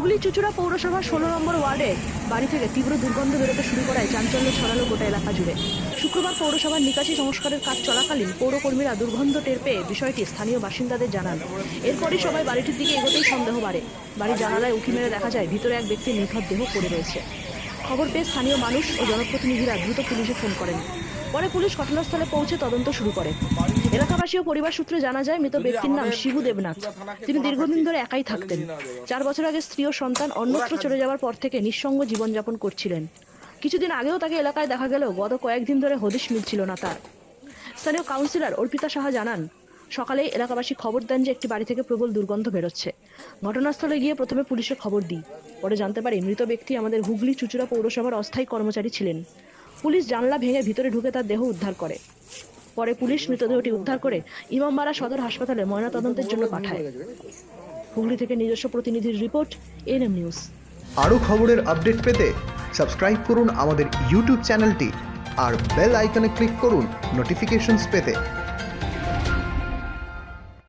হুগলি চুচুড়া পৌরসভার ষোলো নম্বর ওয়ার্ডে বাড়ি থেকে তীব্র দুর্গন্ধ বেরোতে শুরু করায় চাঞ্চল্য ছড়ালো গোটা এলাকা জুড়ে। শুক্রবার পৌরসভার নিকাশি সংস্কারের কাজ চলাকালীন পৌরকর্মীরা দুর্গন্ধ টের পেয়ে বিষয়টি স্থানীয় বাসিন্দাদের জানান। এরপরই সবাই বাড়িটির দিকে এগোতেই সন্দেহ বাড়ে। বাড়ির জানালায় উঁকি মেরে দেখা যায়, ভিতরে এক ব্যক্তির নিথর দেহ পড়ে রয়েছে। খবর পেয়ে স্থানীয় মানুষ ও জনপ্রতিনিধিরা দ্রুত পুলিশে ফোন করেন। পরে পুলিশ ঘটনাস্থলে পৌঁছে তদন্ত শুরু করে। এলাকাবাসী ও পরিবার সূত্রে জানা যায়, মৃত ব্যক্তির নাম শিবু দেবনাথ। তিনি দীর্ঘদিন ধরে একাই থাকতেন। চার বছর আগে স্ত্রী ও সন্তান অন্যত্র চলে যাওয়ার পর থেকে নিঃসঙ্গ জীবনযাপন করছিলেন। কিছুদিন আগেও তাকে এলাকায় দেখা গেলেও গত কয়েকদিন ধরে হদিশ মিলছিল না তার। স্থানীয় কাউন্সিলর অর্পিতা সাহা জানান সকালেই এলাকাবাসী খবর দেন যে একটি বাড়ি থেকে প্রবল দুর্গন্ধ বেরোচ্ছে। ঘটনাস্থলে গিয়ে প্রথমে পুলিশে খবর দিই। পরে জানতে পারি মৃত ব্যক্তি আমাদের হুগলি চুচুড়া পৌরসভার অস্থায়ী কর্মচারী ছিলেন। পুলিশ জানলা ভেঙে ভিতরে ঢুকে তার দেহ উদ্ধার করে। পরে পুলিশ মৃতদেহটি উদ্ধার করে ইমামবাড়া সদর হাসপাতালে ময়নাতদন্তের জন্য পাঠায়। হুগলি থেকে নিজস্ব প্রতিনিধির রিপোর্ট, এনএম নিউজ। আরও খবরের আপডেট পেতে সাবস্ক্রাইব করুন আমাদের ইউটিউব চ্যানেলটি আর বেল আইকনে ক্লিক করুন নোটিফিকেশনস পেতে।